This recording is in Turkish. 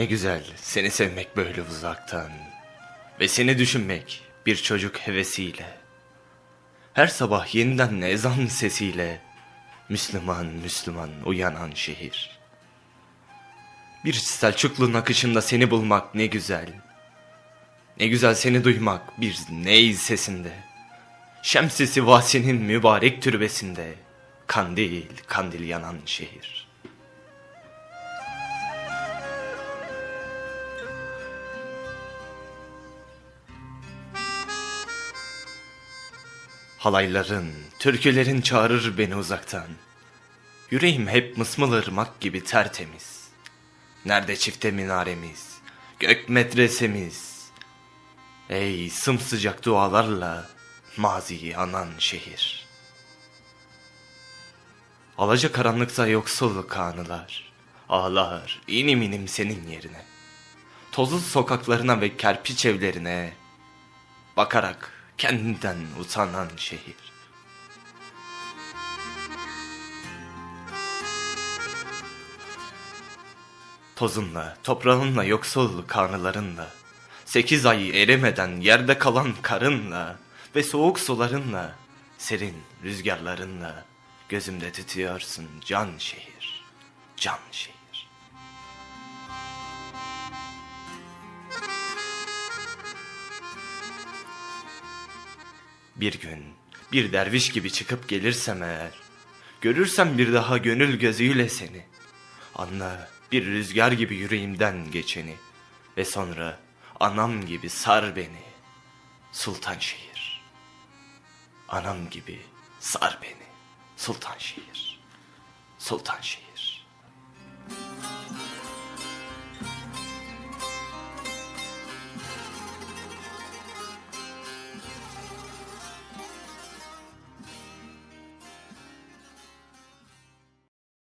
Ne güzel seni sevmek böyle uzaktan ve seni düşünmek bir çocuk hevesiyle. Her sabah yeniden ezan sesiyle Müslüman Müslüman uyanan şehir. Bir Selçuklu nakışında seni bulmak ne güzel. Ne güzel seni duymak bir ney sesinde. Şems-i Sivasi'nin mübarek türbesinde kandil kandil yanan şehir. Halayların, türkülerin çağırır beni uzaktan. Yüreğim hep mısmıl ırmak gibi tertemiz. Nerede çifte minaremiz, gök medresemiz. Ey sımsıcak dualarla maziyi anan şehir. Alaca karanlıkta yoksul kanılar, ağlar inim inim senin yerine. Tozlu sokaklarına ve kerpiç evlerine bakarak kendinden utanan şehir. Tozunla, toprağınla yoksul karnılarınla, sekiz ay eremeden yerde kalan karınla ve soğuk sularınla, serin rüzgarlarınla gözümde tütüyorsun can şehir, can şehir. Bir gün bir derviş gibi çıkıp gelirsem eğer, görürsem bir daha gönül gözüyle seni. Anla bir rüzgar gibi yüreğimden geçeni ve sonra anam gibi sar beni. Sultan şehir. Anam gibi sar beni. Sultan şehir. Sultan şehir.